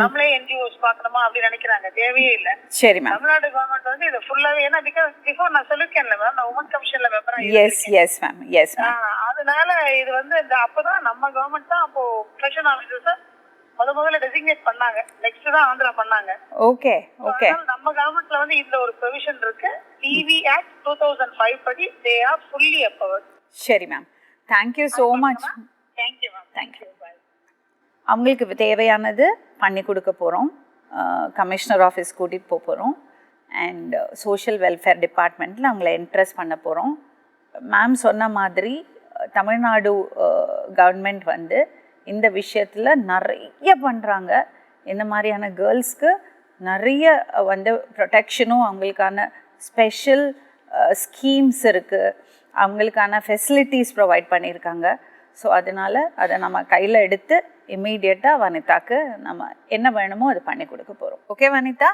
நம்மளே என்ஜிஓஸ் பார்க்கணுமா அப்படி நினைக்கிறாங்க. தேவையே இல்ல. சரி மேம் தமிழ்நாடு கவர்மெண்ட் வந்து இது ஃபுல்லாவே ஏன்னா பிகாஸ் பிஃபோர் நான் சொல்லிருக்கேன்ல மேம் நான் உமன் கமிஷன்ல மெம்பரா எஸ் எஸ் மேம் எஸ் அதனால இது வந்து இந்த அப்பதான் நம்ம கவர்மெண்ட் தான் அப்போ ப்ரொஃபஷன் ஆஃபீஸர்ஸ் முத முதல்ல டெசிக்னேட் பண்ணாங்க. நெக்ஸ்ட் தான் ஆந்திரா பண்ணாங்க. ஓகே ஓகே நம்ம கவர்மெண்ட்ல வந்து இதுல ஒரு ப்ரொவிஷன் இருக்கு. DV act two thousand five படி தே ஆர் ஃபுல்லி அப்பவர் சரி ma'am thank you so much thank you ma'am thank you அவங்களுக்கு தேவையானது பண்ணி கொடுக்க போகிறோம் கமிஷனர் ஆஃபீஸ் கூட்டிகிட்டு போக போகிறோம் அண்ட் சோஷியல் வெல்ஃபேர் டிபார்ட்மெண்ட்டில் அவங்கள இன்ட்ரெஸ்ட் பண்ண போகிறோம் மேம் சொன்ன மாதிரி தமிழ்நாடு கவர்மெண்ட் வந்து இந்த விஷயத்தில் நிறைய பண்ணுறாங்க இந்த மாதிரியான கேர்ள்ஸ்க்கு நிறைய வந்து ப்ரொடெக்ஷனும் அவங்களுக்கான ஸ்பெஷல் ஸ்கீம்ஸ் இருக்குது அவங்களுக்கான ஃபெசிலிட்டிஸ் ப்ரொவைட் பண்ணியிருக்காங்க ஸோ அதனால் அதை நம்ம கையில் எடுத்து இம்மீடியட்டாக வனிதாக்கு நம்ம என்ன வேணுமோ அது பண்ணி கொடுக்க போகிறோம் ஓகே வனிதா?